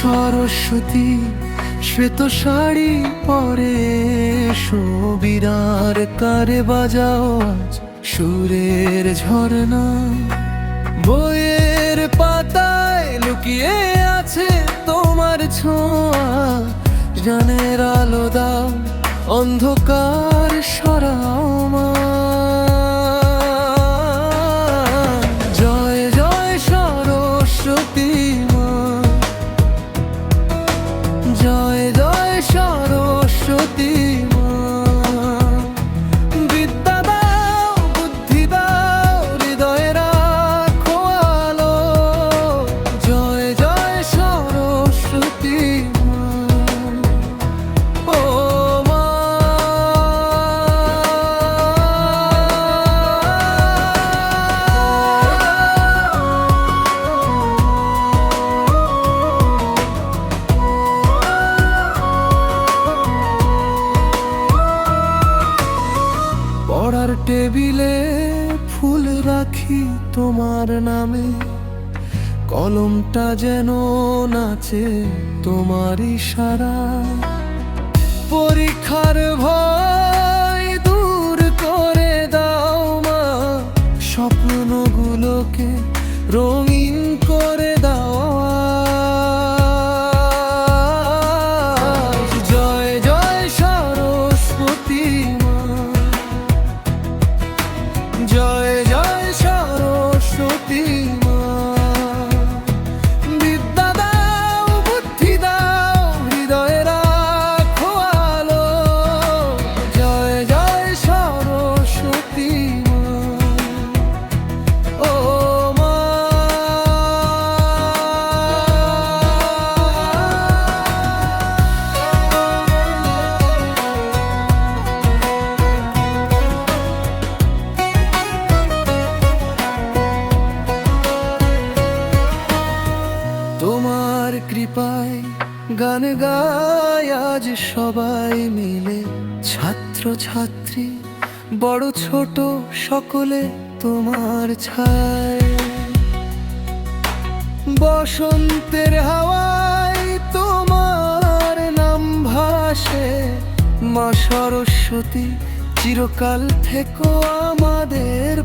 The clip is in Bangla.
সরস্বতী, শ্বেত শাড়ি পরে সবিরার কারে বাজাও সুরের ঝরনা বইয়ের পাতায় লুকিয়ে আছে তোমার ছোঁয়া। জানের আলো দাও, অন্ধকার সরাও মা। টেবিলে ফুল রাখি তোমার নামে। কলমটা যেন নাচে তোমারই সারা পরীক্ষার ভয় দূর করে দাও মা, স্বপ্নগুলোকে রঙিন করে দাও গান গায় আজ সবাই মিলে। ছাত্র ছাত্রী বড় ছোট সকলে তোমার ছায়। বসন্তের হাওয়ায় তোমার নাম ভাসে। মা সরস্বতী, চিরকাল থেকো আমাদের